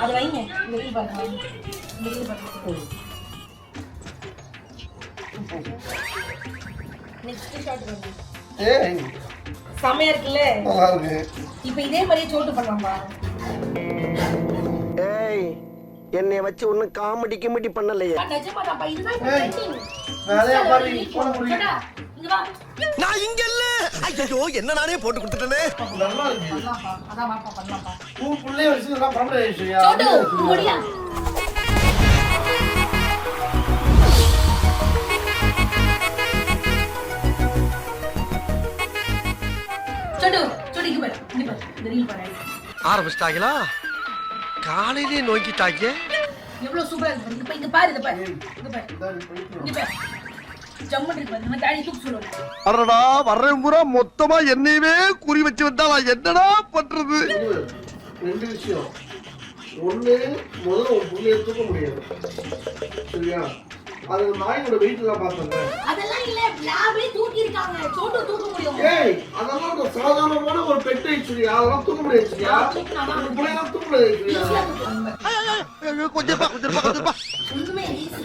அது வைங்க செமையா இருக்குல்ல இப்போ இதே மாதிரியே சோட்டு பண்ணலாம்பா ஏய் என்னை வச்சு ஒன்னும் காமெடி கிமெடி பண்ணலையே நான் இங்க இல்ல. ஐயோ என்ன நானே போட்டு கொடுத்துட்டேனே. நல்லா இருக்கு அதான் வாப்பா பண்ணலாம்ப்பா உன் பிள்ளைய வச்சு முடியா பாரு இந்த ரீல் பாரு. ஆரம்பிச்சிட்டாங்களா? காலையிலே நோக்கிட்டாங்க. எவ்வளவு சூப்பரா இருக்கு இங்க பாரு இத பாரு. இங்க பாரு. அடடா வர்றேன் பூரா மொத்தமா என்னையவே குறி வச்சு வந்தா நான் என்னடா பண்றது? ரெண்டு விஷயம். ஒண்ணு முதல்ல உன் பிள்ளைய தூக்க முடியாது. சரியா? அது நாயோட வெயிட் தான் பார்த்தேன் அதெல்லாம் இல்ல லாபே தூக்கி இருக்காங்க சோட்டு தூக்க முடியும். ஏய் அதெல்லாம் ஒரு சாதாரணமான ஒரு பெட் ஐஸ்வர்யா அதெல்லாம் தூக்க முடியாது ஐஸ்வர்யா உன் பிள்ளையெல்லாம் தூக்க முடியாது தூக்குவாங்க கொஞ்சம் கொஞ்சம் கொஞ்சம் ஒண்ணுமே ஈஸி.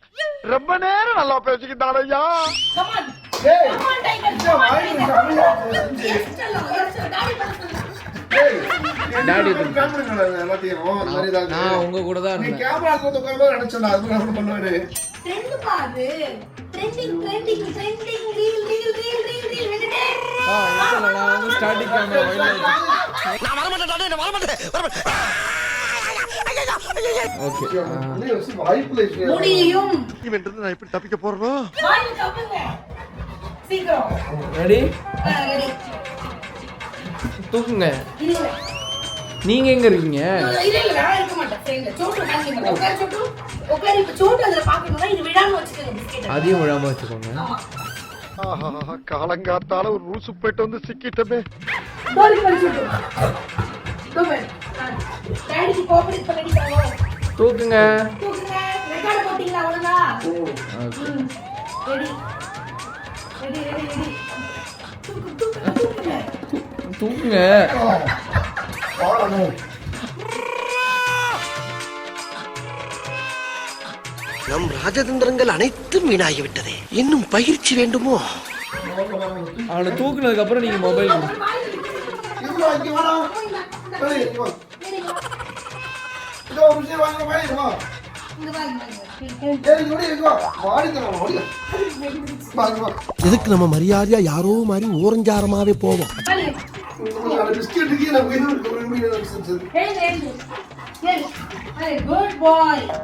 ரொம்ப நேரம் நல்லா பேசிக்கிட்டான் ஐயா நான். உங்க கூட தான் இருந்தேன். வந்து உட்கார்ந்தா நினைச்சேன்டா, அது நான் பண்ணுவேன்னு. ட்ரெண்ட் பாது trending trending trending reel reel reel reel reel வெங்கடே ஆ இல்ல நான் வந்து ஸ்டார்டிங் கேமரா நான் நான் உள்ளே வச்சு இருக்கு. முடியும். இவன் இருந்து நான் எப்படி தப்பிக்க போறனோ? வாயில கப்புங்க சீக்கிரம். ரெடி ரெடி தூக்குங்க. நீங்க எங்க இருக்கீங்க? இல்ல இல்ல நான் இருக்க மாட்டேன். சைடுல சோட்டு காமிங்க உட்கார் சோட்டு உட்கார் இப்ப சோட்டு அதுல பாக்கணும்னா இது விடாம வச்சுக்கோங்க பிஸ்கெட் அதையும் விழாம வச்சுக்கோங்க. ஆமா. காலங்காத்தால ஒரு ரூசு போயிட்டு வந்து சிக்கிட்டமே. டோரி பண்ணி சோட்டு தூக்குங்க. தூக்குங்க. நம் ராஜதந்திரங்கள் அனைத்தும் வீணாகிவிட்டதே. இன்னும் பயிற்சி வேண்டுமோ? அவனை தூக்குனதுக்கு அப்புறம் நீங்க மொபைல் இதோ ஒரு நிமிஷம் வாங்க, வாங்க, இங்க வா. இங்க வாங்க ஏய், இங்க வாடி, இங்க வா. வாடி தரேன், வாடி. வா, இங்க வா. எதுக்கு நம்ம மரியாதையா யாரோ மாதிரி ஓரஞ்சாரமாவே போவோம்.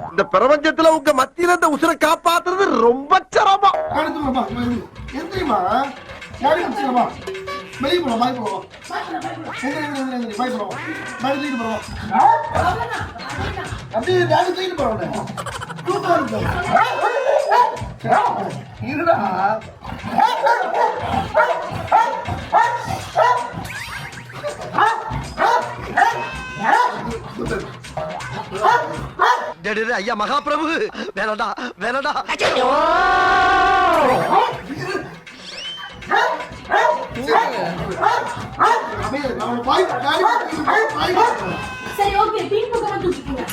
இந்த பிரபஞ்சத்துல உங்க மத்தியில இந்த உசுரை காப்பாத்துறது ரொம்ப சிரமம். வெளிய போலாம், பாய் போலாம். பாய் போலாம். பாய் தூக்கிட்டு போலாம். அப்படியே பேக் தூக்கிட்டு போறோம். தூக்கம். இருடா ஐயா மகாபிரபு வேணடா வேணடா அப்படியே நான் பாய் காலி பாய் பாய் சரி ஓகே தூக்கிக்கோங்க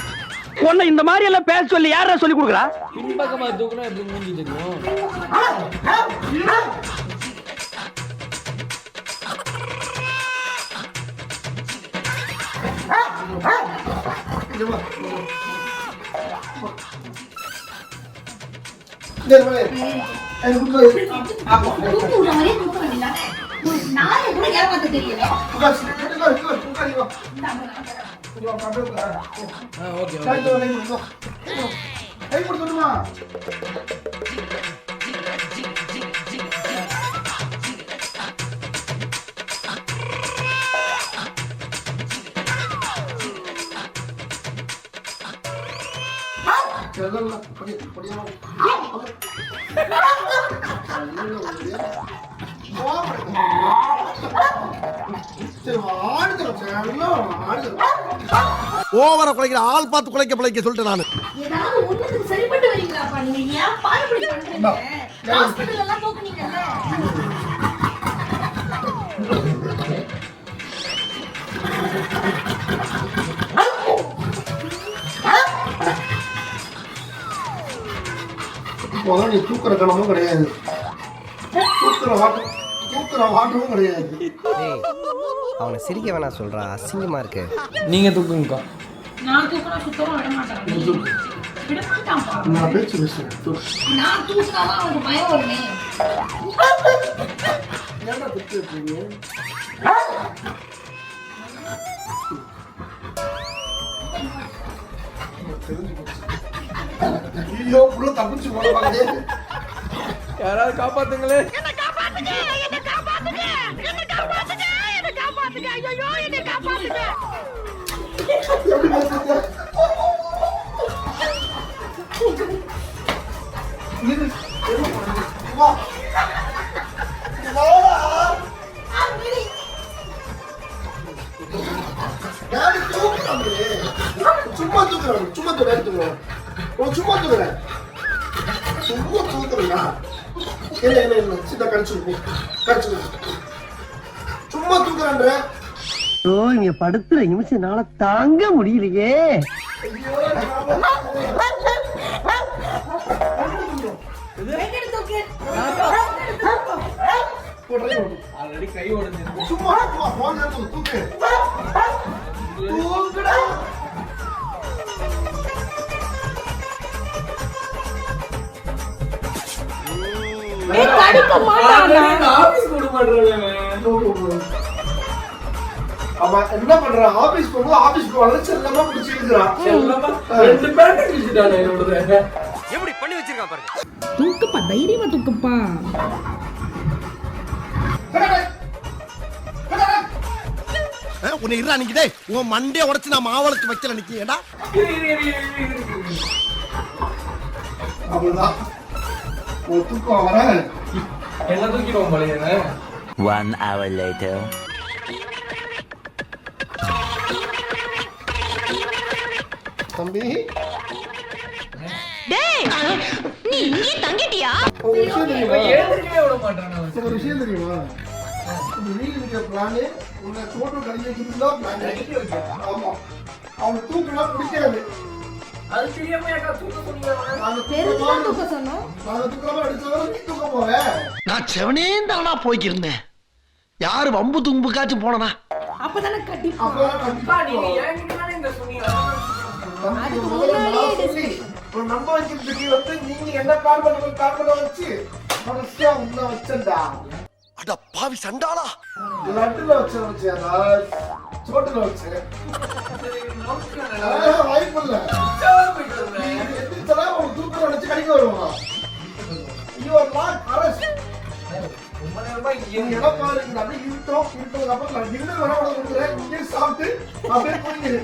உன்னை இந்த மாதிரி எல்லாம் பேச சொல்லி யாரா சொல்லி கொடுக்குறா? பின்பக்கமா தூக்குனா எப்படி மூஞ்சி தெரியும் இங்க நாயை கூட ஏமாத்த தெரியல உட்காரு, உட்காரு, உட்காரு, உட்காரு, இங்க வா. இங்க வா, அப்படியே உட்காரு. ஆ ஓகே கை ஓகே கொடு, கை கொடு, கை கொடு. கை கொடுத்துடுமா செல்லல படி படியா ஓவர குலைக்கிற ஆள் பார்த்து குலைக்க பிழைக்க சொல்லிட்டு நானு. ஏதாவது ஒண்ணுத்துக்கு சரிப்பட்டு வரீங்களாப்பா நீங்க? ஏன் பாரு இப்படி பண்றீங்க ஹாஸ்பிடல் எல்லாம் போக்குனீங்கல்ல இப்போதான் நீ தூக்குற கணமும் கிடையாது. தூக்குற வாட்டம் வாட்டமும் கிடையாது. டேய் அவனை சிரிக்க வேணாம் சொல்றா. அசிங்கமா இருக்கு. நீங்க தூக்குங்கக்கா. நான் தூக்கினா சுத்தமா விட மாட்டான். விட மாட்டான்ப்பா நான் பேச்சு பேசுறேன். தூக்கு. நான் தூக்கினாதான் அவனுக்கு பயம் வருமே. ஏன்டா திட்டு போச்சு. ஐயோ புள்ள தப்பிச்சு போட பாக்குதே யாராவது காப்பாத்துங்களே எப்படி பேசுறீங்க இரு, என்ன பண்றது? வா. வாடா. யாரு தூக்குறாங்க? சும்மா தூக்குறாங்க சும்மா தூக்குறாங்க உன் சும்மா தூக்குறேன் சும்மா தூக்குறா என்ன என்ன என்ன சித்த கடிச்சு கடிச்சு சும்மா தூக்குறான்ற ஓ இங்க படுத்துற நிமிஷம் தாங்க முடியலையே வெங்கட் தூக்கு ஆல்ரெடி கை உடஞ்சிருக்கு சும்மா இங்க படுத்துற எடுத்து தூக்கு தூக்குடா ஏய் கடிக்க மாட்டானா அவன் என்ன பண்றான் ஆபீஸ் போகும்போது ஆபீஸ் போவாங்க செல்லமா பிடிச்சி இருக்கிறான் ரெண்டு பேண்ட் கிழிச்சிட்டானே என்னோடது. எப்படி பண்ணி வச்சிருக்கான் பாருங்க. தூக்குப்பா தைரியமா தூக்குப்பா. உன்னை இருடா நிக்கிட்டே உன் மண்டைய உடைச்சு நான் மாவளத்து வைக்கல நிக்கீங்கடா அவ்வளவுதான். ஒரு தூக்கம் வர என்ன தூக்கிடுவோம் போலயே One hour later. தம்பி. நீ இங்கே தங்கிட்டியா? ஒரு விஷயம் தெரியுமா. ஒரு விஷயம் தெரியுமா? இந்த வீடு இருக்கிற பிளானு உன்னை தோட்டம் கழிஞ்சு வச்சிருந்தா பிளான் ஆமா. அவனை தூக்கினா பிடிக்காது. அது தெரியாம ஏக்கா தூக்க சொன்னீங்க நாங்க தெரிஞ்சுதான் தூக்கமா தூக்க சொன்னோம். நாங்க தூக்காம அடிச்சவரை நீ தூக்க போற. நான் செவனே தானா போய்க்கிருந்தேன். யாரு வம்பு தும்புக்காச்சும் போனனா? அப்பதானே நம்ப வைக்கிறதுக்கு வந்து நீங்க என்ன பிளான் பண்ண வச்சு மனசா உன்ன வச்சண்டா அட பாவி சண்டாளா. லட்டுல வச்ச வச்சியாடா சோட்டுல வச்சேன் ஆஹ், வாய்ப்பு இல்ல. எந்திரிச்சா உன் தூக்கம் நினைச்சு கடிக்க வருவான் யுவர் நாட் அரஸ்ட் அப்படியே இருட்டோம் இருட்டதுக்கு அப்புறம் நான் வேணா இங்கே சாப்பிட்டு அப்படியே போயிரு